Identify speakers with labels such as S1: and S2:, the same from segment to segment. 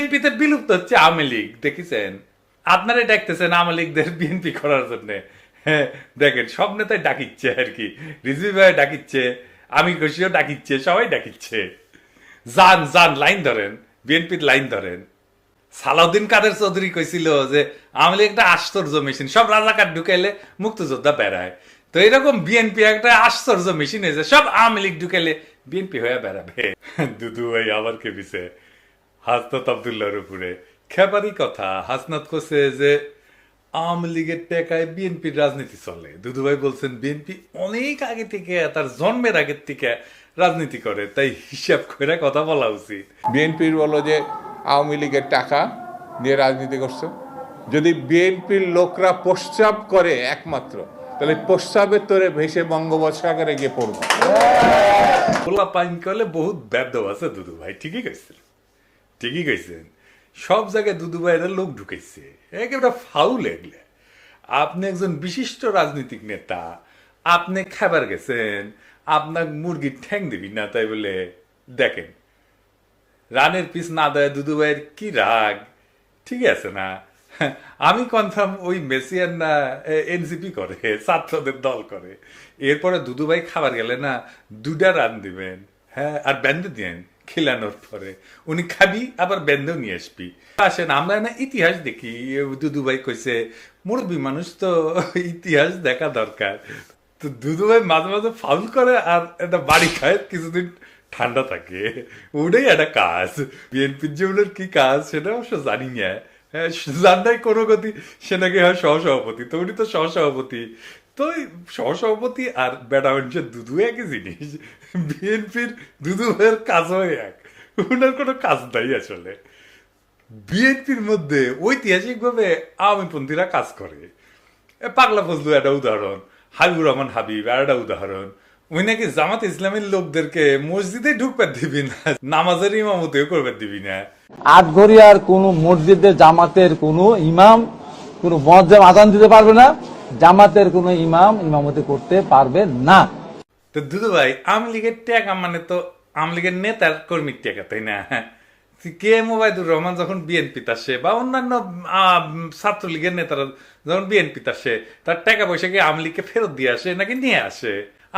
S1: বিএনপিতে বিলুপ্ত হচ্ছে আওয়ামী লীগ, দেখেছেন? আপনারাই ডাকতেছেন আওয়ামী লীগদের বিএনপি করার জন্য। হ্যাঁ দেখেন, সব নেতাই ডাকিচ্ছে আর কি। রিজভি ভাই ডাকিচ্ছে আমি খুশিও ডাকিচ্ছে, সবাই ডাকিচ্ছে। যান যান লাইন ধরেন বিএনপির লাইন ধরেন। সালাউদ্দিন কাদের চৌধুরী কইছিল যে আওয়ামী লীগ একটা আশ্চর্য মেশিন, সব রাজাকার ঢুকাইলে মুক্তিযোদ্ধা বেড়ায়। তো এরকম বিএনপি একটা আশ্চর্য মেশিন হয়েছে, সব আওয়ামী লীগ ঢুকাইলে বিএনপি হয়ে বেড়াবে। দুদু ভাই, আবার কেবিছে হাসনাত আবদুল্লাহর উপরে। খেপারি কথা হাসনাত কোসে যে আওয়ামী লীগের টেকায় বিএনপির রাজনীতি চলে। দুদু ভাই বলছেন বিএনপি অনেক আগে থেকে তার জন্মের আগের থেকে রাজনীতি করে তাই হিসাব করে কথা বলা উচিত।
S2: বিএনপির বলো যে আওয়ামী লীগের টাকা দিয়ে রাজনীতি করছে। যদি বিএনপির লোকরা প্রস্রাব করে একমাত্র তাহলে প্রস্রাবের তোরে ভেসে বঙ্গোপসাগরে গিয়ে পড়ব।
S1: খোলা পাইন করলে বহুত ব্যর্থ আছে দুদু ভাই ঠিকই কইছেন ঠিকই কইছেন। সব জায়গায় দুদু ভাইয়েরা লোক ঢুকেছে। একেবারে ফাউল এগুলো। আপনি একজন বিশিষ্ট রাজনৈতিক নেতা, আপনি খাবার গেছেন, আপনার মুরগির ঠ্যাং দিবি না, তাই বলে দেখেন। রানের পিস না দেয় দুদু ভাইয়ের কি রাগ? ঠিক আছে না? আমি কনফার্ম ওই মেসিয়ান না এনসিপি করে, ছাত্রদের দল করে। এরপরে দুদু ভাই খাবার গেলে না দুটা রান দিবেন হ্যাঁ আর ব্যান্ডে দিয়েন খিলানোর পরে। উনি খাবি, আবার ব্যান্ডেও নিয়ে আসবি। আসেন, আমরা না ইতিহাস দেখি। দুদু ভাই কইছে, মুরব্বী মানুষ তো ইতিহাস দেখা দরকার। তো দুদু ভাই মাঝে মাঝে ফাউল করে আর একটা বাড়ি খায়, কিছুদিন ঠান্ডা থাকে। ওটাই একটা কাজ। বিএনপির জীবনের কি কাজ সেটা অবশ্য জানি না। হ্যাঁ জানাই কোনো গতি, সে নাকি হয় সহসভাপতি। তো উনি তো সহসভাপতি। তো সহসভাপতি আর বেটা মানুষের দুধু একই জিনিস। বিএনপির দুধু ভাইয়ের কাজও এক। ওনার কোনো কাজ নাই আসলে। বিএনপির মধ্যে ঐতিহাসিকভাবে আওয়ামীপন্থীরা কাজ করে। পাগলা ফজলু একটা উদাহরণ, হাবিবুর রহমান হাবিব আর একটা উদাহরণ। ওই নাকি জামাত ইসলামের লোকদেরকে মসজিদে ঢুকবার দিবি না, নামাজের ইমামতেও করবার দিবি না।
S3: আটঘরিয়ার কোন মসজিদে জামাতের কোন ইমাম, কোন মজ্জাম আদান দিতে পারবে না। জামাতের কোন ইমাম ইমামতি করতে পারবে না।
S1: তো দুদু ভাই, আওয়ামী লীগের টাকা মানে তো আওয়ামী লীগের নেতার কর্মীর টাকা, তাই না? কে মোবাইদুর রহমান যখন বিএনপি আসে বা অন্যান্য ছাত্রলীগের নেতারা যখন বিএনপি আসে, তার টাকা পয়সা কি আওয়ামী লীগকে ফেরত দিয়ে আসে নাকি নিয়ে আসে?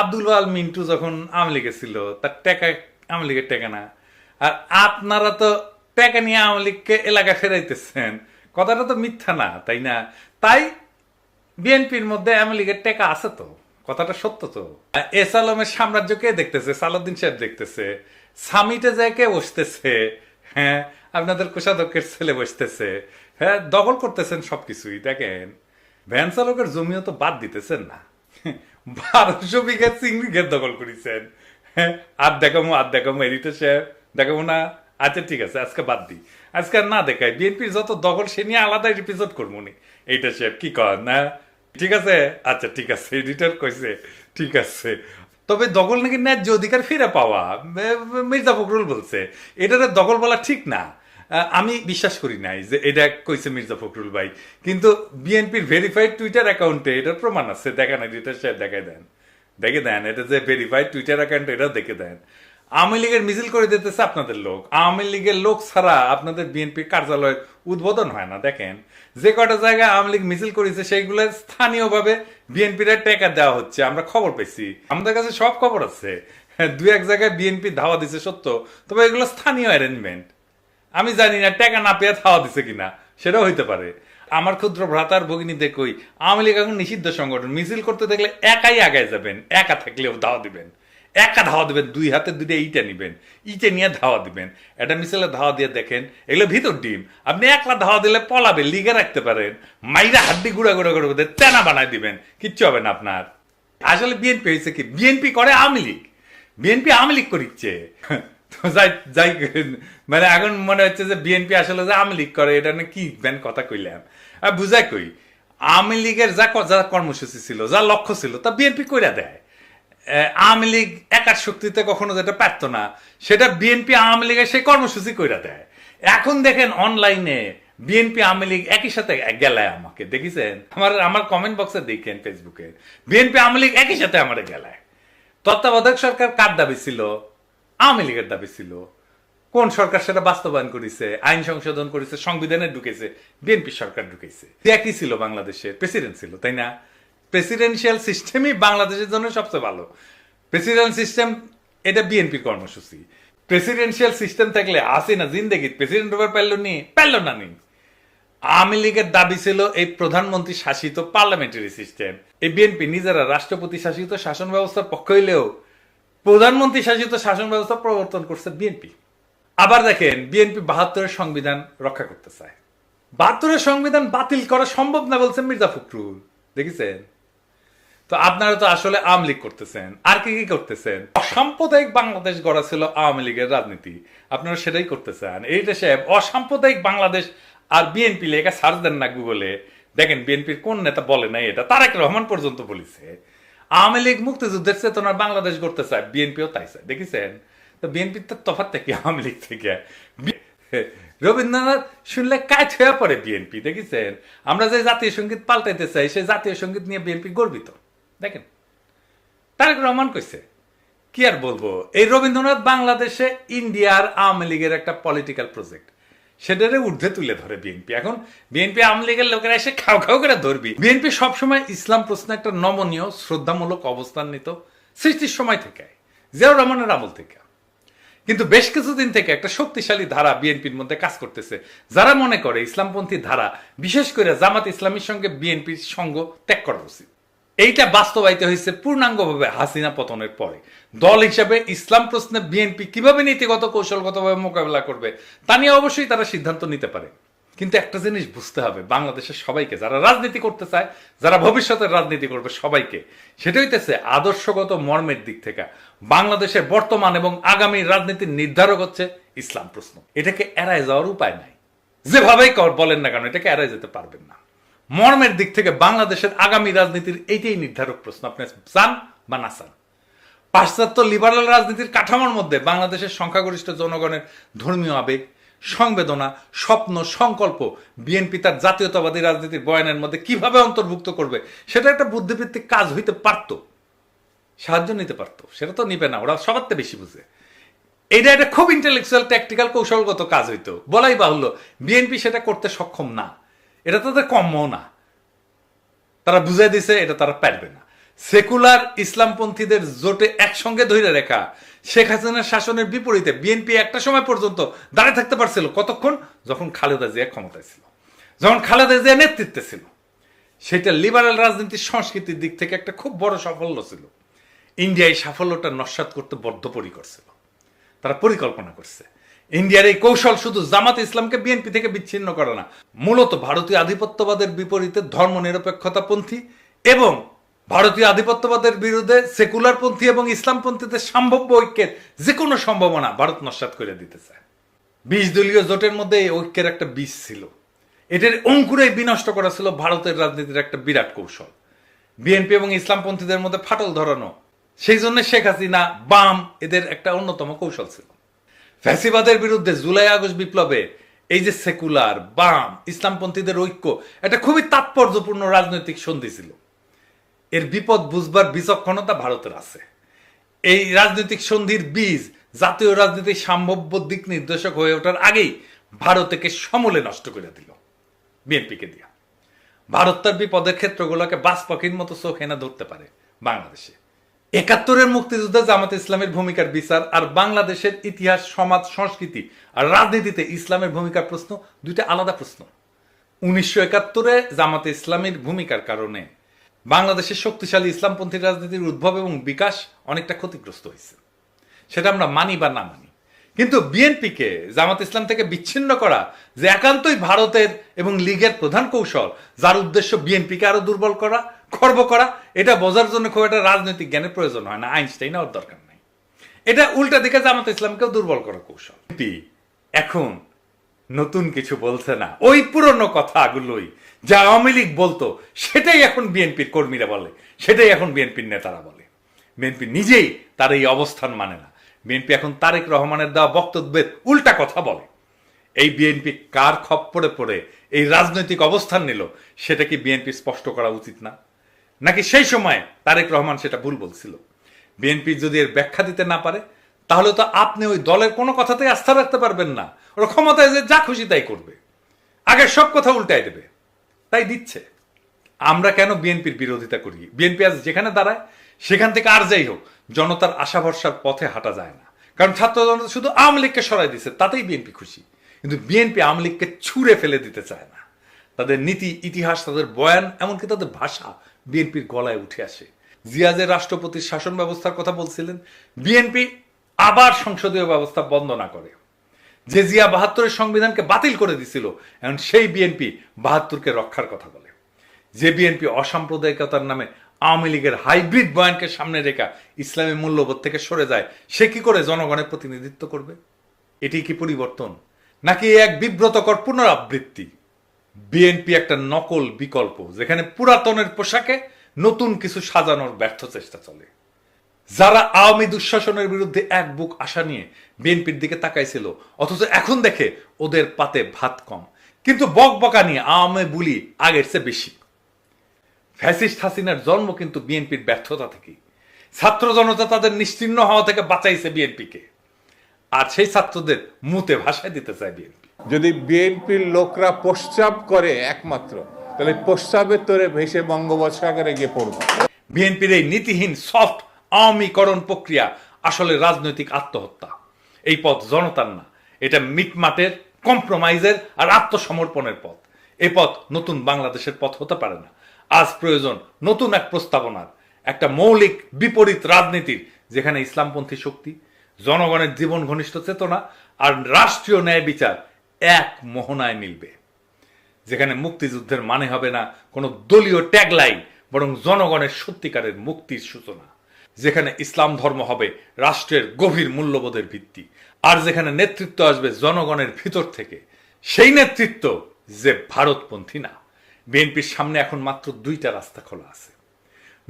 S1: আব্দুল আল মিন্টু যখন আওয়ামী লীগে ছিল, তার টাকা, আওয়ামী লীগের টাকা না। আর আপনারা তো টাকা নিয়ে আওয়ামী লীগকে এলাকায় ফেরাইতেছেন। কথাটা তো মিথ্যা না, তাই না? তাই বিএনপির মধ্যে আওয়ামী লীগের টেকা আছে তো, কথাটা সত্য তো। এস আলমের সাম্রাজ্য কে দেখতেছে? সালাউদ্দিন সাহেব দেখতেছে। সামিটে যায় কে বসতেছে? হ্যাঁ আপনাদের কোষাধ্যক্ষের ছেলে বসতেছে। হ্যাঁ দখল করতেছেন সবকিছুই, দেখেন। ভ্যান চালকের জমিও তো বাদ দিতেছেন না। বারোশো বিঘা চিংড়ি ঘের দখল করেছেন। হ্যাঁ আর দেখামো আর দেখামো এডিটর সাহেব দেখাবো না। আচ্ছা ঠিক আছে, আজকে বাদ দিই। আজকে না দেখাই বিএনপির যত দখল, সে নিয়ে আলাদা এপিসোড করব নি। এইটা সাহেব কি কর না? ঠিক আছে? আচ্ছা ঠিক আছে। এডিটর কইছে, ঠিক আছে। তবে দখল নাকি ন্যায্য অধিকার ফিরে পাওয়া? মির্জা ফখরুল বলছে এটাতে দখল বলা ঠিক না। আমি বিশ্বাস করি নাই যে এটা কইছে মির্জা ফখরুল ভাই। কিন্তু বিএনপির ভেরিফাইড টুইটার অ্যাকাউন্টে এটার প্রমাণ আছে। দেখেন এডিটর সাহেব দেখাই দেন। দেখে দেন, এটা যে ভেরিফাইড টুইটার অ্যাকাউন্ট এটা দেখে দেন। আওয়ামী লীগের মিছিল করে দিতেছে আপনাদের লোক। আওয়ামী লীগের লোক ছাড়া আপনাদের বিএনপি কার্যালয়ের উদ্বোধন হয় না দেখেন। যে কটা জায়গায় আওয়ামী লীগ মিছিল করেছে সেইগুলো স্থানীয়ভাবে বিএনপির টেকা দেওয়া হচ্ছে আমরা খবর পেয়েছি। আমাদের কাছে সব খবর আছে। হ্যাঁ, দু এক জায়গায় বিএনপি ধাওয়া দিছে সত্য। তবে এগুলো স্থানীয় অ্যারেঞ্জমেন্ট আমি জানি না টাকা না পেয়ে ধাওয়া দিছে কিনা সেটাও হইতে পারে। আমার ক্ষুদ্র ভ্রাতার ভগিনী দেখই আওয়ামী লীগ এখন নিষিদ্ধ সংগঠন। মিছিল করতে দেখলে একাই আগায় যাবেন একা থাকলেও ধাওয়া দিবেন। একা ধাওয়া দিবেন, দুই হাতে দুইটা ইটা নিবেন, ইটে নিয়ে ধাওয়া দিবেন। এটা মিছিলে ধাওয়া দিয়ে দেখেন, এগুলো ভিতর ডিম। আপনি একলা ধাওয়া দিলে পলাবে, লিগে রাখতে পারেন, মাইরা হাড্ডি গুঁড়া গুঁড়া করে তেনা বানায় দিবেন, কিচ্ছু হবে না আপনার। আসলে বিএনপি হয়েছে কি? বিএনপি করে আওয়ামী লীগ। বিএনপি আওয়ামী লীগ করিচ্ছে। যাই যাই মানে এখন মনে হচ্ছে যে বিএনপি আসলে যে আওয়ামী লীগ করে, এটা না কি ব্যান কথা কইলাম। আর বুঝাই কই, আওয়ামী লীগের যা যা কর্মসূচি ছিল, যা লক্ষ্য ছিল, তা বিএনপি কইরা দেয়। আওয়ামী লীগ একার শক্তিতে কখনো যেটা পারত না, সেটা বিএনপি আওয়ামী লীগের সেই কর্মসূচি কইরা দেয়। এখন দেখেন অনলাইনে বিএনপি আওয়ামী লীগ একই সাথে গেলায় আমাকে, দেখেছেন? আমার আমার কমেন্ট বক্সে দেখেন ফেসবুকে বিএনপি আওয়ামী লীগ একই সাথে আমার গেলায়। তত্ত্বাবধায়ক সরকার কার দাবি ছিল? আওয়ামী লীগের দাবি ছিল। কোন সরকার সেটা বাস্তবায়ন করেছে, আইন সংশোধন করেছে, সংবিধানে ঢুকেছে, বিএনপি সরকার ঢুকেছে। একই ছিল বাংলাদেশের প্রেসিডেন্ট ছিল, তাই না? প্রেসিডেন্সিয়াল সিস্টেমই বাংলাদেশের জন্য সবচেয়ে ভালো। প্রেসিডেন্ট সিস্টেম, এটা বিএনপির কর্মসূচি। প্রেসিডেন্সিয়াল সিস্টেম থাকলে আসে না জিন্দেগি, প্রেসিডেন্ট ওভার পারল নি, পারল না নি। আওয়ামী লীগের দাবি ছিল এই প্রধানমন্ত্রী শাসিত পার্লামেন্টারি সিস্টেম। এই বিএনপি নিজেরা রাষ্ট্রপতি শাসিত শাসন ব্যবস্থার পক্ষ হইলেও প্রধানমন্ত্রী শাসিত শাসন ব্যবস্থা প্রবর্তন করছে বিএনপি। আবার দেখেন, বিএনপি বাহাত্তরের সংবিধান রক্ষা করতে চায়। বাহাত্তরের সংবিধান বাতিল করা সম্ভব না বলছেন মির্জা ফখরুল। দেখেছেন? তো আপনারা তো আসলে আওয়ামী লীগ করতেছেন। আর কি কি করতেছেন? অসাম্প্রদায়িক বাংলাদেশ গড়া ছিল আওয়ামী লীগের রাজনীতি। আপনারা সেটাই করতেছেন। এই দেশে অসাম্প্রদায়িক বাংলাদেশ আর বিএনপি লেখা সার্চ দেন না গুগলে। দেখেন, বিএনপির কোন নেতা বলে নাই এটা? তারেক রহমান পর্যন্ত বলেছে। আওয়ামী লীগ মুক্তিযুদ্ধের চেতনার বাংলাদেশ করতে চায়, বিএনপিও তাই চায়। দেখেছেন? তো বিএনপির তো তফাৎ থেকে আওয়ামী লীগ থেকে? রবীন্দ্রনাথ শুনলে কাজ হয়ে পড়ে বিএনপি, দেখেছেন? আমরা যে জাতীয় সংগীত পাল্টাইতে চাই, সেই জাতীয় সংগীত নিয়ে বিএনপি গর্বিত। দেখেন, তারেক রহমান কইছে, কি আর বলব? এই রবীন্দ্রনাথ বাংলাদেশে ইন্ডিয়ার আওয়ামী লীগের একটা পলিটিক্যাল প্রজেক্ট সেটারে ঊর্ধ্বে তুলে ধরে বিএনপি। এখন বিএনপি আওয়ামী লীগের লোকেরা এসে খাও খাও করে ধরবি। বিএনপি সবসময় ইসলাম প্রশ্নে একটা নমনীয়, শ্রদ্ধামূলক অবস্থান নিত সৃষ্টির সময় থেকে জিয়াউর রহমানের আমল থেকে কিন্তু বেশ কিছুদিন থেকে একটা শক্তিশালী ধারা বিএনপির মধ্যে কাজ করতেছে। যারা মনে করে ইসলামপন্থী ধারা, বিশেষ করে জামাত ইসলামীর সঙ্গে বিএনপির সঙ্গ ত্যাগ করা উচিত। এইটা বাস্তবায়িত হয়েছে পূর্ণাঙ্গভাবে হাসিনা পতনের পরে। দল হিসাবে ইসলাম প্রশ্নে বিএনপি কীভাবে নীতিগত কৌশলগতভাবে মোকাবেলা করবে, তা নিয়ে অবশ্যই তারা সিদ্ধান্ত নিতে পারে। কিন্তু একটা জিনিস বুঝতে হবে, বাংলাদেশের সবাইকে, যারা রাজনীতি করতে চায়, যারা ভবিষ্যতের রাজনীতি করবে সবাইকে, সেটা হইতেছে আদর্শগত মর্মের দিক থেকে। বাংলাদেশের বর্তমান এবং আগামী রাজনীতির নির্ধারক হচ্ছে ইসলাম প্রশ্ন। এটাকে এড়ায় যাওয়ার উপায় নাই। যেভাবেই বলেন না কেন, এটাকে এড়ায় যেতে পারবেন না। মর্মের দিক থেকে বাংলাদেশের আগামী রাজনীতির এইটাই নির্ধারক প্রশ্ন। আপনি চান বা না চান? পাশ্চাত্য লিবারাল রাজনীতির কাঠামোর মধ্যে বাংলাদেশের সংখ্যাগরিষ্ঠ জনগণের ধর্মীয় আবেগ, সংবেদনা, স্বপ্ন, সংকল্প, বিএনপি তার জাতীয়তাবাদী রাজনীতির বয়ানের মধ্যে কীভাবে অন্তর্ভুক্ত করবে, সেটা একটা বুদ্ধিভিত্তিক কাজ হইতে পারতো, সাহায্য নিতে পারতো, সেটা তো নিবে না, ওরা সবার বেশি বুঝে। এটা একটা খুব ইন্টেলেকচুয়াল ট্যাকটিক্যাল কৌশলগত কাজ হইতো। বলাই বাহুল্য, বিএনপি সেটা করতে সক্ষম না। এটা তাদের কম্যও না। তারা বুঝাই দিছে এটা তারা পারবে না। সেকুলার ইসলামপন্থীদের জোটে একসঙ্গে ধরে রেখা শেখ হাসিনার শাসনের বিপরীতে বিএনপি একটা সময় পর্যন্ত দাঁড়িয়ে থাকতে পারছিল, কতক্ষণ? যখন খালেদা জিয়া ক্ষমতায় ছিল। যখন খালেদা জিয়া নেতৃত্বে ছিল। সেটা লিবারাল রাজনীতির সংস্কৃতির দিক থেকে একটা খুব বড় সাফল্য ছিল। ইন্ডিয়া এই সাফল্যটা নস্বাত করতে বদ্ধপরিকর ছিল। তারা পরিকল্পনা করছে। ইন্ডিয়ার এই কৌশল শুধু জামাত ইসলামকে বিএনপি থেকে বিচ্ছিন্ন করে না, মূলত ভারতীয় আধিপত্যবাদের বিপরীতে ধর্ম নিরপেক্ষতাপন্থী এবং ভারতীয় আধিপত্যবাদের বিরুদ্ধে সেকুলারপন্থী এবং ইসলামপন্থীদের সম্ভাব্য ঐক্যের যে কোনো সম্ভাবনা ভারত নস্বাত করে দিতে চায় বিশ দলীয় জোটের মধ্যে এই ঐক্যের একটা বীজ ছিল। এটার অঙ্কুরে বিনষ্ট করা ছিল ভারতের রাজনীতির একটা বিরাট কৌশল। বিএনপি এবং ইসলামপন্থীদের মধ্যে ফাটল ধরানো, সেই জন্য শেখ হাসিনা বাম এদের একটা অন্যতম কৌশল ছিল। ফ্যাসিবাদের বিরুদ্ধে জুলাই আগস্ট বিপ্লবে এই যে সেকুলার, বাম, ইসলামপন্থীদের ঐক্য, এটা খুবই তাৎপর্যপূর্ণ রাজনৈতিক সন্ধি ছিল। এর বিপদ বুঝবার বিচক্ষণতা ভারতের আছে। এই রাজনৈতিক সন্ধির বীজ জাতীয় রাজনীতির সম্ভাব্য দিক নির্দেশক হয়ে ওঠার আগেই ভারতকে সমলে নষ্ট করে দিল বিএনপিকে দিয়া। ভারত তার বিপদের ক্ষেত্রগুলোকে বাস পাখির মতো চোখ এনে ধরতে পারে বাংলাদেশে। একাত্তরের মুক্তিযুদ্ধে জামাত ইসলামের ভূমিকার বিচার আর বাংলাদেশের ইতিহাস, সমাজ, সংস্কৃতি আর রাজনীতিতে ইসলামের ভূমিকার প্রশ্ন দুইটা আলাদা প্রশ্ন। উনিশশো একাত্তরে জামাতে ইসলামের ভূমিকার কারণে বাংলাদেশের শক্তিশালী ইসলামপন্থী রাজনীতির উদ্ভব এবং বিকাশ অনেকটা ক্ষতিগ্রস্ত হয়েছে। সেটা আমরা মানি বা না মানি। কিন্তু বিএনপিকে জামাত ইসলাম থেকে বিচ্ছিন্ন করা যে একান্তই ভারতের এবং লীগের প্রধান কৌশল, যার উদ্দেশ্য বিএনপিকে আরও দুর্বল করা খর্ব করা এটা বোঝার জন্য খুব একটা রাজনৈতিক জ্ঞানের প্রয়োজন হয় না আইনস্টাইন হওয়ার দরকার নাই। এটা উল্টা দিকে জামাত ইসলামকেও দুর্বল করা কৌশল। এখন নতুন কিছু বলছে না। ওই পুরনো কথাগুলোই যা আওয়ামী লীগ বলতো সেটাই এখন বিএনপির কর্মীরা বলে সেটাই এখন বিএনপির নেতারা বলে। বিএনপি নিজেই তার এই অবস্থান মানে না। বিএনপি এখন তারেক রহমানের দেওয়া বক্তব্যের উল্টা কথা বলে। এই বিএনপি কার খপ্পরে পড়ে এই রাজনৈতিক অবস্থান নিল সেটা কি বিএনপি স্পষ্ট করা উচিত না? নাকি সেই সময় তারেক রহমান সেটা ভুল বলছিল? বিএনপি যদি এর ব্যাখ্যা দিতে না পারে, তাহলে তো আপনি ওই দলের কোনো কথাতেই আস্থা রাখতে পারবেন না। ওরা ক্ষমতায় যে যা খুশি তাই করবে। আগে সব কথা উল্টাই দেবে। তাই দিচ্ছে। আমরা কেন বিএনপির বিরোধিতা করি? বিএনপি আজ যেখানে দাঁড়ায়, সেখান থেকে আর যাই হোক, জনতার আশা ভরসার পথে হাঁটা যায় না। কারণ ছাত্র জনতা শুধু আওয়ামী লীগকে সরাই দিচ্ছে তাতেই বিএনপি খুশি। কিন্তু বিএনপি আওয়ামী লীগকে ছুঁড়ে ফেলে দিতে চায় না। তাদের নীতি, ইতিহাস, তাদের বয়ান, এমনকি তাদের ভাষা বিএনপির গলায় উঠে আসে। জিয়াজের রাষ্ট্রপতির শাসন ব্যবস্থার কথা বলছিলেন। বিএনপি আবার সংসদীয় ব্যবস্থা বন্ধ না করে। যে জিয়া বাহাত্তরের সংবিধানকে বাতিল করে দিছিল, এখন সেই বিএনপি বাহাত্তরকে রক্ষার কথা বলে। যে বিএনপি অসাম্প্রদায়িকতার নামে আওয়ামী লীগের হাইব্রিড বয়ানকে সামনে রেখা ইসলামী মূল্যবোধ থেকে সরে যায়, সে কি করে জনগণের প্রতিনিধিত্ব করবে? এটি কি পরিবর্তন? নাকি এক বিব্রতকর পুনরাবৃত্তি? বিএনপি একটা নকল বিকল্প, যেখানে পুরাতনের পোশাকে নতুন কিছু সাজানোর ব্যর্থ চেষ্টা চলে। যারা আওয়ামী দুঃশাসনের বিরুদ্ধে এক বুক আশা নিয়ে বিএনপির দিকে তাকাইছিল, অথচ এখন দেখে ওদের পাতে ভাত কম। কিন্তু বক বকা নিয়ে আওয়ামী বুলি আগের চেয়ে বেশি। ফ্যাসিস্ট হাসিনার জন্ম কিন্তু বিএনপির ব্যর্থতা থেকেই। ছাত্র জনতা তাদের নিশ্চিহ্ন হওয়া থেকে বাঁচাইছে বিএনপিকে আর সেই ছাত্রদের মুতে ভাষায় দিতে চায় বিএনপি
S2: যদি বিএনপির লোকরা প্রস্রাব করে একমাত্র, তাহলে প্রস্রাবের তোরে ভেসে বঙ্গোপসাগরে গিয়ে পড়ব।
S1: বিএনপির এই নীতিহীন সফট আওয়ামীকরণ প্রক্রিয়া আসলে রাজনৈতিক আত্মহত্যা। এই পথ জনতার না, এটা মিটমাটের, কম্প্রোমাইজের আর আত্মসমর্পণের পথ। এই পথ নতুন বাংলাদেশের পথ হতে পারে না। আজ প্রয়োজন নতুন এক প্রস্তাবনার, একটা মৌলিক বিপরীত রাজনীতির, যেখানে ইসলামপন্থী শক্তি, জনগণের জীবন ঘনিষ্ঠ চেতনা আর রাষ্ট্রীয় ন্যায় বিচার এক মোহনায় মিলবে। যেখানে মুক্তিযুদ্ধের মানে হবে না কোনো দলীয় ট্যাগলাইন বরং জনগণের সত্যিকারের মুক্তির সূচনা। যেখানে ইসলাম ধর্ম হবে রাষ্ট্রের গভীর মূল্যবোধের ভিত্তি, আর যেখানে নেতৃত্ব আসবে জনগণের ভিতর থেকে, সেই নেতৃত্ব যে ভারতপন্থী না। বিএনপির সামনে এখন মাত্র দুইটা রাস্তা খোলা আছে।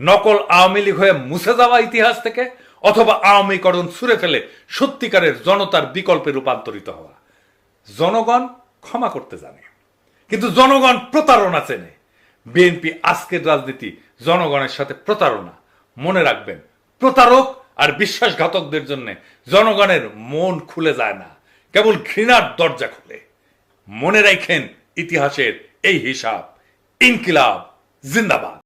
S1: নকল আওয়ামী লীগ হয়ে মুছে যাওয়া ইতিহাস থেকে, অথবা আওয়ামীকরণ ছুঁড়ে ফেলে সত্যিকারের জনতার বিকল্পে রূপান্তরিত হওয়া। জনগণ ক্ষমা করতে জানে। কিন্তু জনগণ প্রতারণা চেনে। বিএনপি আজকের রাজনীতি জনগণের সাথে প্রতারণা। মনে রাখবেন, প্রতারক আর বিশ্বাসঘাতকদের জন্য জনগণের মন খুলে যায় না। কেবল ঘৃণার দরজা খুলে। মনে রাখেন ইতিহাসের এই হিসাব। ইনকিলাব, জিন্দাবাদ।